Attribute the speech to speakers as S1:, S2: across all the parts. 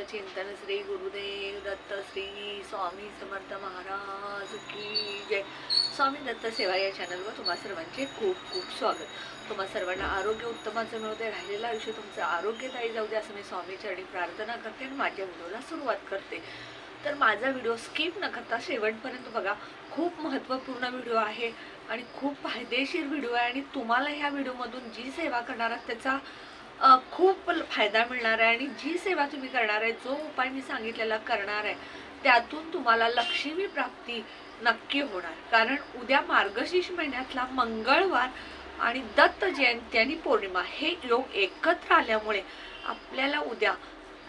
S1: चिंतन श्री गुरुदेव दत्त श्री स्वामी समर्थ महाराज की जय. स्वामी दत्त सेवा या चॅनलवर तुम्हा सर्वांचे खूप खूप स्वागत. तुम्हा सर्वांना आरोग्य उत्तमाचं मिळू दे राहिलेलं आयुष्य तुमचं आरोग्यदायी जाऊ दे असं मी स्वामी चरणी प्रार्थना करते आणि माझ्या व्हिडिओला सुरुवात करते. तर माझा व्हिडिओ स्किप न करता शेवटपर्यंत बघा खूप महत्त्वपूर्ण व्हिडिओ आहे आणि खूप फायदेशीर व्हिडिओ आहे आणि तुम्हाला ह्या व्हिडिओमधून जी सेवा करणार आहात त्याचा खूप फायदा मिळणार आहे आणि जी सेवा तुम्ही करणार आहे जो उपाय मी सांगितलेला करणार आहे त्यातून तुम्हाला लक्ष्मी प्राप्ती नक्की होणार. कारण उद्या मार्गशीर्ष महिन्यातला मंगळवार आणि दत्त जयंती आणि पौर्णिमा हे योग एकत्र आल्यामुळे आपल्याला उद्या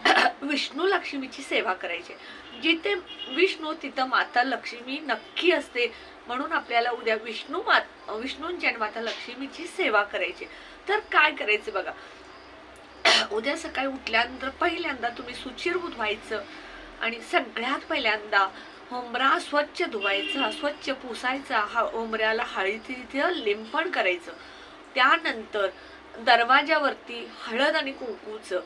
S1: विष्णू लक्ष्मीची सेवा करायची आहे. जिथे विष्णू तिथं माता लक्ष्मी नक्की असते म्हणून आपल्याला उद्या विष्णू मात विष्णूंची आणि माता लक्ष्मीची सेवा करायची तर काय करायचं बघा? उद्या सकाळी उठल्यानंतर पहिल्यांदा तुम्ही सुचिरभूत व्हायचं आणि सगळ्यात पहिल्यांदा उंबरा स्वच्छ धुवायचा स्वच्छ पुसायचा हा उंबऱ्याला हळदीचं लिंपण करायचं. त्यानंतर दरवाजावरती हळद आणि कुंकूचं.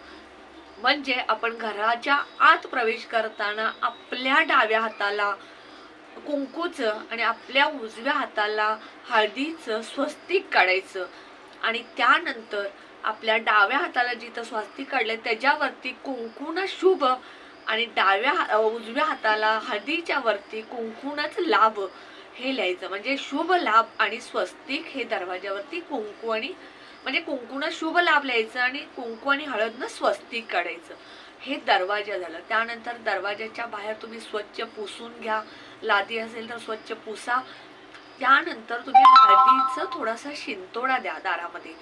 S1: म्हणजे आपण घराच्या आत प्रवेश करताना आपल्या डाव्या हाताला कुंकूचं आणि आपल्या उजव्या हाताला हळदीचं स्वस्तिक काढायचं. आणि त्यानंतर आपल्या डाव्या हाताला जिथं स्वस्तिक काढलं त्याच्यावरती कुंकून शुभ आणि डाव्या उजव्या हाताला हळदीच्या वरती कुंकूनच लाभ हे लिहायचं. म्हणजे शुभ लाभ आणि स्वस्तिक हे दरवाजावरती कुंकू आणि म्हणजे कुंकुन शुभ लाभ लिहायचं आणि कुंकू आणि हळदनं स्वस्तिक काढायचं. हे दरवाजा झालं. त्यानंतर दरवाजाच्या बाहेर तुम्ही स्वच्छ पुसून घ्या. लादी असेल तर स्वच्छ पुसा. त्यानंतर तुम्ही हळदीचं थोडासा शिंतोडा द्या दारामध्ये.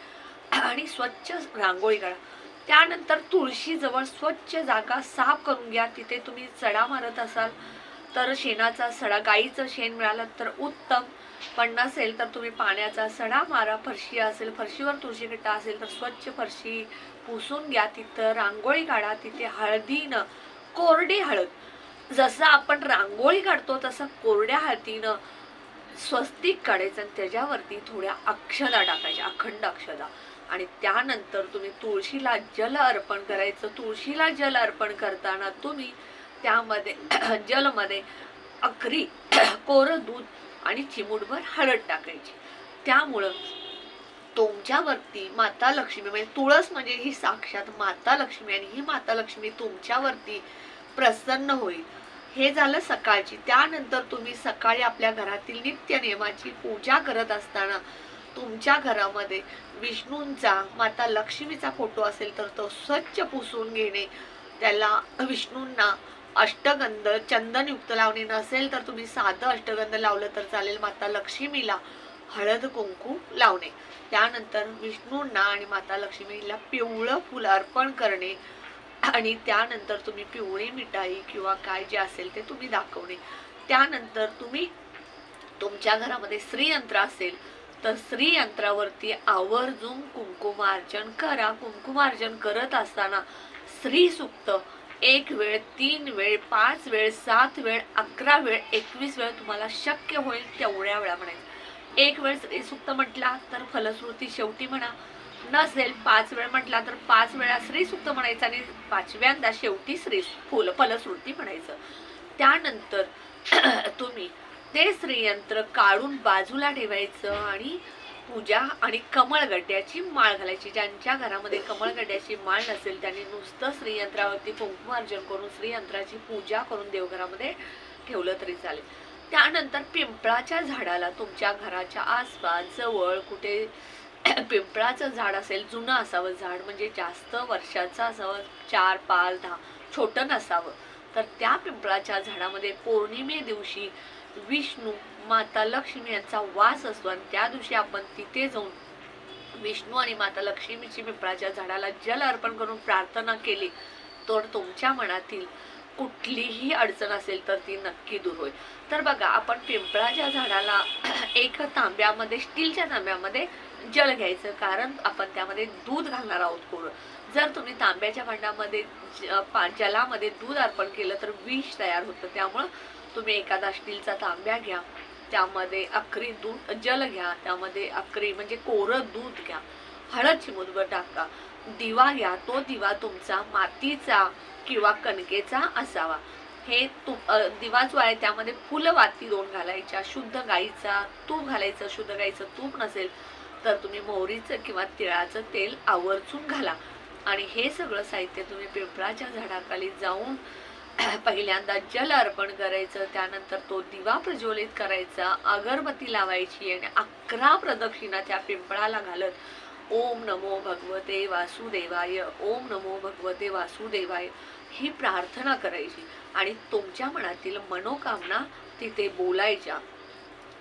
S1: आणि स्वच्छ रांगोळी काढा. त्यानंतर तुळशीजवळ स्वच्छ जागा साफ करून घ्या. तिथे तुम्ही सडा मारत असाल तर शेणाचा सडा गाईचं शेण मिळालं तर उत्तम. पण नसेल तर तुम्ही पाण्याचा सडा मारा. फरशी असेल फरशीवर तुळशी कट्टा असेल तर स्वच्छ फरशी पुसून घ्या. तिथं रांगोळी काढा. तिथे हळदीनं कोरडी हळद. जसं आपण रांगोळी काढतो तसं कोरड्या हळदीनं स्वस्तिक काढायचं आणि त्याच्यावरती थोड्या अक्षदा टाकायच्या अखंड अक्षदा. आणि त्यानंतर तुम्ही तुळशीला जल अर्पण करायचं. तुळशीला जल अर्पण करताना तुम्ही त्यामध्ये जलमध्ये अखरी कोरं दूध आणि चिमूटभर हळद टाकायची. त्यामुळं तुमच्यावरती माता लक्ष्मी म्हणजे तुळस म्हणजे ही साक्षात माता लक्ष्मी आणि ही माता लक्ष्मी तुमच्यावरती प्रसन्न होईल. हे झालं सकाळची. त्यानंतर तुम्ही सकाळी आपल्या घरातील नित्य नियमाची पूजा करत असताना तुमच्या घरामध्ये विष्णूंचा माता लक्ष्मीचा फोटो असेल तर तो स्वच्छ पुसून घेणे. त्याला विष्णूंना अष्टगंध चंदनयुक्त लावणे नसेल तर तुम्ही साधं अष्टगंध लावलं तर चालेल माता लक्ष्मीला हळद कुंकू लावणे. त्यानंतर विष्णूंना आणि माता लक्ष्मीला पिवळं फुल अर्पण करणे आणि त्यानंतर तुम्ही पिवळी मिठाई किंवा काय जे असेल ते तुम्ही दाखवणे. त्यानंतर तुम्ही तुमच्या घरामध्ये श्रीयंत्र असेल तर श्रीयंत्रावरती आवर्जून कुंकुमार्जन करा. कुंकुमार्जन करत असताना स्त्री सुक्त एक वेळ तीन वेळ पाच वेळ सात वेळ अकरा वेळ एकवीस वेळ तुम्हाला शक्य होईल तेवढ्या वेळा म्हणायचं. एक वेळ स्त्री सुक्त म्हटला तर फलश्रुती शेवटी म्हणा. नसेल पाच वेळ म्हटला तर पाच वेळा स्त्री सुक्त म्हणायचं आणि पाचव्यांदा शेवटी श्री फुल फलश्रुती म्हणायचं. त्यानंतर तुम्ही ते श्रीयंत्र काढून बाजूला ठेवायचं आणि पूजा आणि कमळगड्ड्याची माळ घालायची. ज्यांच्या घरामध्ये कमळगड्ड्याची माळ नसेल त्यांनी नुसतं श्रीयंत्रावरती कुंकुमार्जन करून श्रीयंत्राची पूजा करून देवघरामध्ये ठेवलं तरी चालेल. त्यानंतर पिंपळाच्या झाडाला तुमच्या घराच्या आसपास जवळ कुठे पिंपळाचं झाड असेल जुनं असावं झाड म्हणजे जास्त वर्षाचं असावं चार पाच दहा छोटं नसावं तर त्या पिंपळाच्या झाडामध्ये पौर्णिमे दिवशी विष्णू माता लक्ष्मी यांचा वास असतो आणि त्या दिवशी आपण तिथे जाऊन विष्णू आणि माता लक्ष्मीची पिंपळाच्या झाडाला जल अर्पण करून प्रार्थना केली. तर तुमच्या मनातील कुठलीही अडचण असेल तर ती नक्की दूर होईल. तर बघा आपण पिंपळाच्या झाडाला एक तांब्यामध्ये स्टीलच्या तांब्यामध्ये जल घ्यायचं. कारण आपण त्यामध्ये दूध घालणार आहोत कोण जर तुम्ही तांब्याच्या भांड्यामध्ये जलामध्ये दूध अर्पण केलं तर विष तयार होतं. त्यामुळं तुम्ही एखादा स्टीलचा तांब्या घ्या त्यामध्ये अक्री दूध जल घ्या त्यामध्ये अकरी म्हणजे कोरं दूध घ्या. हळद चिमूटभर टाका. दिवा घ्या तो दिवा तुमचा मातीचा किंवा कणकेचा असावा. हे तू दिवा जो आहे त्यामध्ये फुलवाती दोन घालायच्या शुद्ध गाईचा तूप घालायचं शुद्ध गाईचं तूप नसेल तर तुम्ही मोहरीचं किंवा तिळाचं तेल आवर्जून घाला. आणि हे सगळं साहित्य तुम्ही पिंपळाच्या झाडाखाली जाऊन पहिल्यांदा जल अर्पण करायचं त्यानंतर तो दिवा प्रज्वलित करायचा अगरबत्ती लावायची आणि अकरा प्रदक्षिणा त्या पिंपळाला घालत ओम नमो भगवते वासुदेवाय ओम नमो भगवते वासुदेवाय ही प्रार्थना करायची. आणि तुमच्या मनातील मनोकामना तिथे बोलायच्या.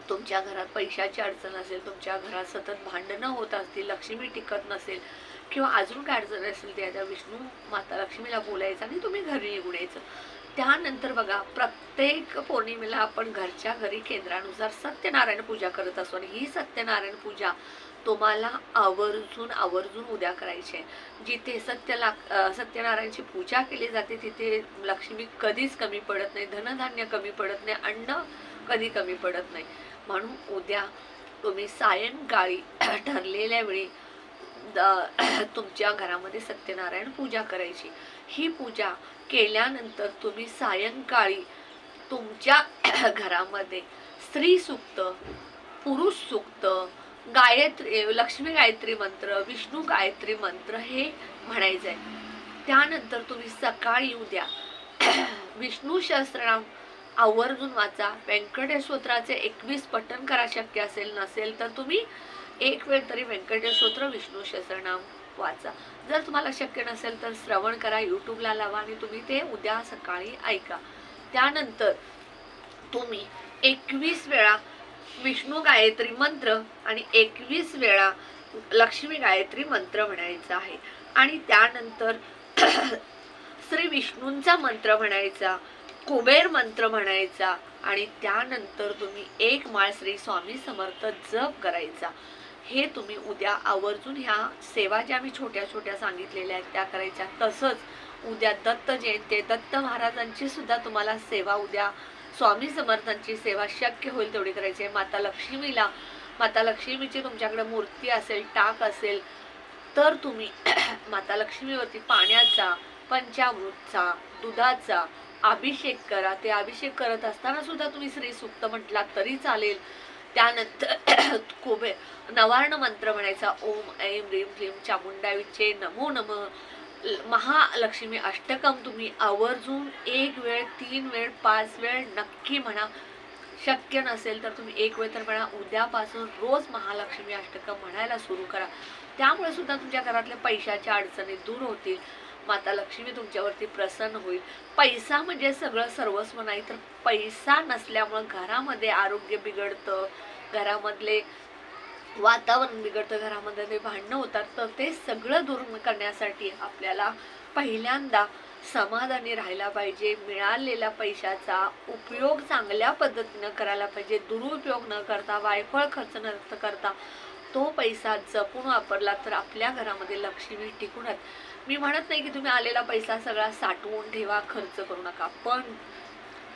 S1: तुमच्या घरात पैशाची अडचण असेल तुमच्या घरात सतत भांडणं होत असतील लक्ष्मी टिकत नसेल किंवा अजून काय अडचण असेल त्या विष्णू माता लक्ष्मीला बोलायचं आणि तुम्ही घरी निघून यायचं. त्यानंतर बघा प्रत्येक पौर्णिमेला आपण घरच्या घरी केंद्रानुसार सत्यनारायण पूजा करत असतो आणि ही सत्यनारायण पूजा तुम्हाला आवर्जून आवर्जून उद्या करायची आहे. जिथे सत्य सत्यनारायणची पूजा केली जाते तिथे लक्ष्मी कधीच कमी पडत नाही धनधान्य कमी पडत नाही अन्न कधी कमी पडत नाही. म्हणून उद्या तुम्ही सायंकाळी ठरलेल्या वेळी तुमच्या घरामध्ये सत्यनारायण पूजा करायची. ही पूजा केल्यानंतर तुम्ही सायंकाळी तुमच्या घरामध्ये स्त्री सुक्त पुरुष सुक्त गायत्री लक्ष्मी गायत्री मंत्र विष्णू गायत्री मंत्र हे म्हणायचं आहे. त्यानंतर तुम्ही सकाळी उद्या विष्णू सहस्रनाम आवर्जून वाचा. व्यंकटेश्वत्राचे एकवीस पठण करा. शक्य असेल नसेल तर तुम्ही एक वेळ तरी व्यंकटेश स्तोत्र विष्णू सहस्त्रनाम वाचा. जर तुम्हाला शक्य नसेल तर श्रवण करा यूट्यूबला लावा आणि तुम्ही ते उद्या सकाळी ऐका. त्यानंतर तुम्ही एकवीस वेळा विष्णू गायत्री मंत्र आणि एकवीस वेळा लक्ष्मी गायत्री मंत्र म्हणायचा आहे. आणि त्यानंतर श्री विष्णूंचा मंत्र म्हणायचा कुबेर मंत्र म्हणायचा आणि त्यानंतर तुम्ही एक माळ श्री स्वामी समर्थ जप करायचा. हे तुम्ही उद्या आवर्जून ह्या सेवा ज्या मी छोट्या छोट्या सांगितलेल्या आहेत त्या करायच्या. तसंच उद्या दत्त जयंती दत्त महाराजांची सुद्धा तुम्हाला सेवा उद्या स्वामी समर्थांची सेवा शक्य होईल तेवढी करायची आहे. माता लक्ष्मीला माता लक्ष्मीची तुमच्याकडे मूर्ती असेल टाक असेल तर तुम्ही माता लक्ष्मीवरती पाण्याचा पंचामृतचा दुधाचा अभिषेक करा. ते अभिषेक करत असताना सुद्धा तुम्ही श्री सुक्त म्हटला तरी चालेल. त्यानंतर कोबे नवार्ण मंत्र म्हणायचा ओम ऐम ह्रीम क्लीम चामुंडाविचे नमो नम. महालक्ष्मी अष्टकम तुम्ही आवर्जून एक वेळ तीन वेळ पाच वेळ नक्की म्हणा. शक्य नसेल तर तुम्ही एक वेळ तर म्हणा. उद्यापासून रोज महालक्ष्मी अष्टकम म्हणायला सुरू करा. त्यामुळे सुद्धा तुमच्या घरातल्या पैशाच्या अडचणी दूर होतील. माता लक्ष्मी तुमच्यावरती प्रसन्न होईल. पैसा म्हणजे सगळं सर्वस्व नाही तर पैसा नसल्यामुळं घरामध्ये आरोग्य बिघडतं घरामधले वातावरण बिघडतं घरामध्ये ते भांडणं होतात. तर ते सगळं दूर करण्यासाठी आपल्याला पहिल्यांदा समाधानी राहायला पाहिजे मिळालेल्या पैशाचा उपयोग चांगल्या पद्धतीनं करायला पाहिजे. दुरुपयोग न करता वायफळ खर्च न करता तो पैसा जपून वापरला तर आपल्या घरामध्ये लक्ष्मी टिकूनच मी म्हणत नाही की तुम्ही आलेला पैसा सगळा साठवून ठेवा खर्च करू नका. पण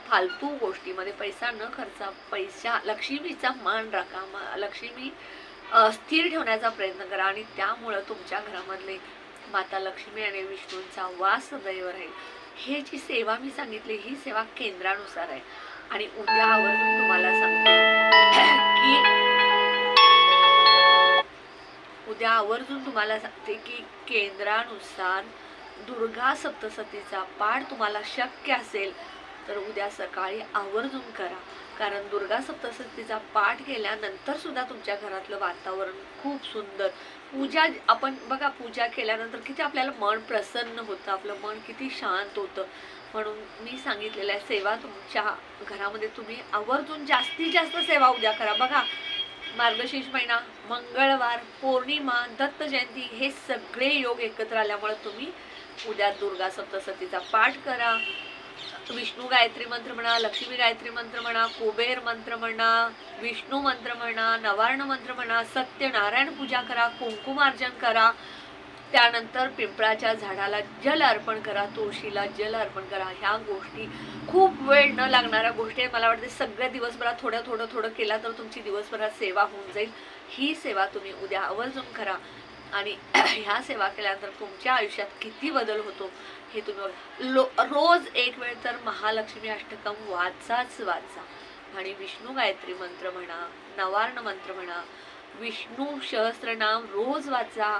S1: फालतू गोष्टीमध्ये पैसा न खर्चा पैसा लक्ष्मीचा मान राखा म- लक्ष्मी स्थिर ठेवण्याचा प्रयत्न करा आणि त्यामुळं तुमच्या घरामधले माता लक्ष्मी आणि विष्णूंचा वास दैव राहील. हे जी सेवा मी सांगितली ही सेवा केंद्रानुसार आहे. आणि उद्या आवर्जून तुम्हाला सांगते. आवर्जून तुम्हाला सांगते की केंद्रानुसार दुर्गा सप्तसतीचा पाठ तुम्हाला शक्य असेल तर उद्या सकाळी आवर्जून करा. कारण दुर्गा सप्तसतीचा पाठ केल्यानंतर सुद्धा तुमच्या घरातलं वातावरण खूप सुंदर. पूजा आपण बघा पूजा केल्यानंतर किती आपल्याला मन प्रसन्न होतं आपलं मन किती शांत होतं. म्हणून मी सांगितलेल्या सेवा तुमच्या घरामध्ये तुम्ही आवर्जून जास्तीत जास्त सेवा उद्या करा. बघा मार्गशीर्ष महिना मंगळवार पौर्णिमा दत्त जयंती हे सगळे योग एकत्र आल्यामुळे तुम्ही उद्या दुर्गा सप्तसतीचा पाठ करा. विष्णू गायत्री मंत्र म्हणा लक्ष्मी गायत्री मंत्र म्हणा कुबेर मंत्र म्हणा विष्णू मंत्र म्हणा नवार्ण मंत्र म्हणा सत्यनारायण पूजा करा कुंकुमार्जन करा त्यानंतर पिंपळाच्या झाडाला जल अर्पण करा तुळशीला जल अर्पण करा. ह्या गोष्टी खूप वेळ न लागणाऱ्या गोष्टी आहेत. मला वाटते सगळ्या दिवसभरात थोडं थोडं थोडं केला तर तुमची दिवसभरात सेवा होऊन जाईल. ही सेवा तुम्ही उद्या आवर्जून करा. आणि ह्या सेवा केल्यानंतर तुमच्या आयुष्यात किती बदल होतो हे तुम्ही बघा. लो रोज एक वेळ तर महालक्ष्मी अष्टकम वाचाच वाचा. आणि विष्णू गायत्री मंत्र म्हणा नवार्ण मंत्र म्हणा विष्णू सहस्रनाम रोज वाचा.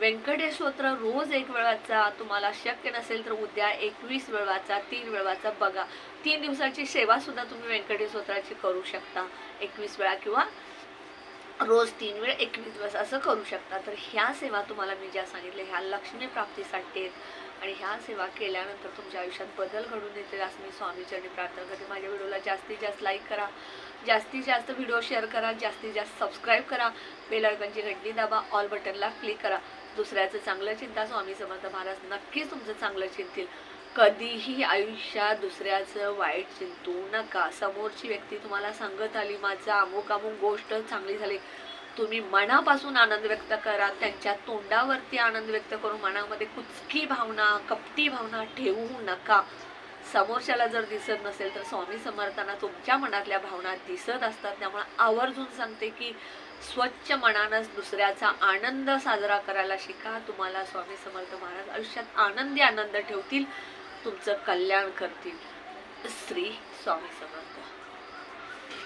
S1: व्यंकटेश स्तोत्र रोज एक वेळ वाचा तुम्हाला शक्य नसेल तर उद्या एकवीस वेळ वाचा तीन वेळ वाचा बघा. तीन दिवसाची सेवा सुद्धा तुम्ही व्यंकटेश स्तोत्राची करू शकता. एकवीस वेळा किंवा रोज तीन वेळ एकवीस दिवस असं करू शकता. तर ह्या सेवा तुम्हाला मी ज्या सांगितल्या ह्या लक्ष्मी प्राप्तीसाठी आहेत. आणि ह्या सेवा केल्यानंतर तुमच्या आयुष्यात बदल घडून येतील असं मी स्वामीचरणी प्रार्थना करते. माझ्या व्हिडिओला जास्तीत जास्त लाईक करा. जास्तीत जास्त व्हिडिओ शेअर करा जास्तीत जास्त सबस्क्राईब करा बेल आयकॉनची घंटी दाबा ऑल बटनला क्लिक करा. दुसऱ्याचं चांगलं चिंता स्वामी समर्थ महाराज नक्कीच तुमचं चांगलं चिंतील. कधीही आयुष्यात दुसऱ्याचं वाईट चिंतू नका. समोरची व्यक्ती तुम्हाला सांगत आली माझं अमुक अमुक गोष्ट चांगली झाली. तुम्ही मनापासून आनंद व्यक्त करा त्यांच्या तोंडावरती आनंद व्यक्त करून मनामध्ये कुचकी भावना कपटी भावना ठेवू नका. समोरच्याला जर दिसत नसेल तर स्वामी समर्थांना तुमच्या मनातल्या भावना दिसत असतात. त्यामुळे आवर्जून सांगते की स्वच्छ मनानंच दुसऱ्याचा आनंद साजरा करायला शिका. तुम्हाला स्वामी समर्थ महाराज आयुष्यात आनंदी आनंद ठेवतील. तुमचं कल्याण करतील. श्री स्वामी समर्थ.